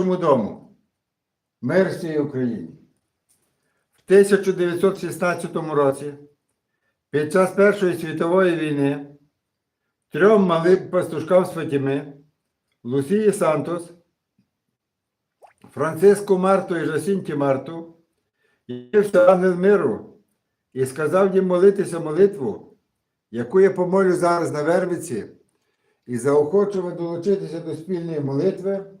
Божому дому. Мир всій Україні. В 1916 році, під час Першої світової війни, трьом малим пастушкам з Фатіми, Лусії Сантос, Франциску Марту і Жасінті Марту, явився ангел миру і сказав їм молитися молитву, яку я помолю зараз на Вервиці, і заохочував долучитися до спільної молитви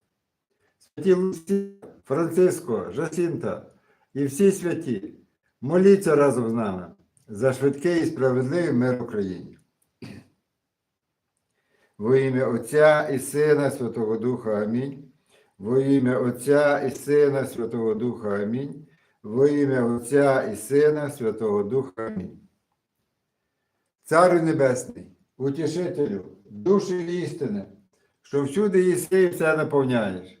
Святі Лусі, Франциско, Жасінта і всі святі, моліться разом з нами за швидкий і справедливий мир Україні. Во ім'я Отця і Сина Святого Духа Амінь. Во ім'я Отця і Сина Святого Духа Амінь. Во ім'я Отця і Сина Святого Духа Амінь. Царю Небесний, утішителю, душі істини, що всюди єси і все наповняєш.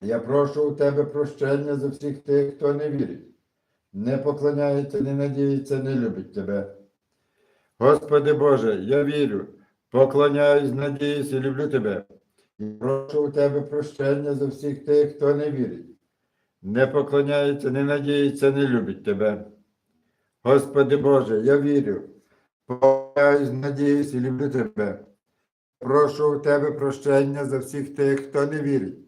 Я прошу у тебе прощення за всіх тих, хто не вірить, не поклоняється, не надіється, не любить тебе. Господи Боже, я вірю, поклоняюсь, надіюсь і люблю тебе. І прошу у тебе прощення за всіх тих, хто не вірить, не поклоняється, не надіється, не любить тебе. Господи Боже, я вірю, поклоняюсь, надіюсь і люблю тебе. Прошу у тебе прощення за всіх тих, хто не вірить,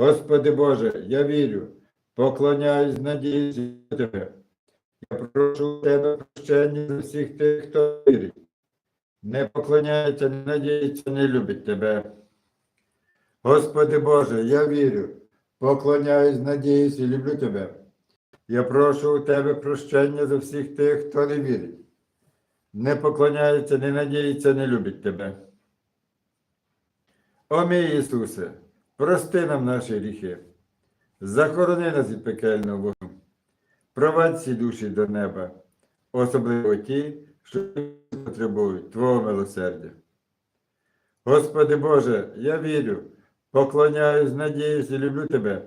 Господи Боже, я вірю, поклоняюсь, надіюсь тебе. Я прошу тебе прощення за всіх тих, хто вірить, не поклоняється, не надіється, не любить тебе. Господи Боже, я вірю, поклоняюсь, надіюсь і люблю тебе. Я прошу у тебе прощення за всіх тих, хто не вірить, не поклоняється, не надіється, не любить тебе. О мій Ісусе, прости нам наші гріхи, захорони нас від пекельного вогню, провадь ці душі до неба, особливо ті, що потребують Твого милосердя. Господи Боже, я вірю, поклоняюсь, надіюсь і люблю Тебе.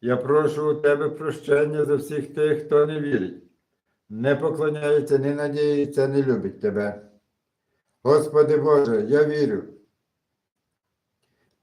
Я прошу у Тебе прощення за всіх тих, хто не вірить, не поклоняється, не надіється, не любить Тебе. Господи Боже, я вірю.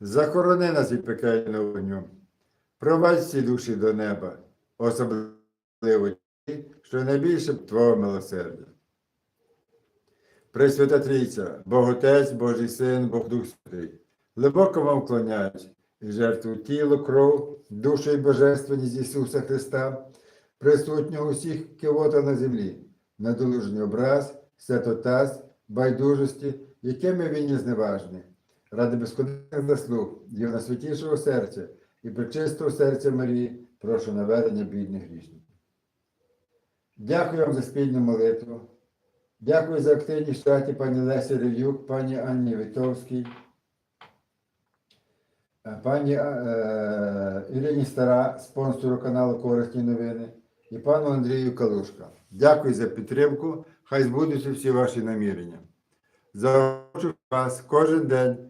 захорони нас від пекельного вогню, провадь всі душі до неба, особливо ті, що найбільше Твого милосердя. Пресвята Трійця, Бог Отець, Божий Син, Бог Дух Святий, глибоко вам вклоняюсь і жертву тіло, кров, душу і божественність Ісуса Христа, присутнього усіх кивота на землі, надолужний образ, святотаз, байдужості, якими він є зневажний, ради безконечних заслуг Його найсвятішого серця і причистого серця Марії, прошу наведення бідних грішників. Дякую вам за спільну молитву. Дякую за активність в чаті пані Лесі Рев'юк, пані Анні Вітовській, е, пані е, Ірині Стара, спонсору каналу Корисні новини, і пану Андрію Калушка. Дякую за підтримку. Хай збудуться всі ваші намірення. Запрошую вас кожен день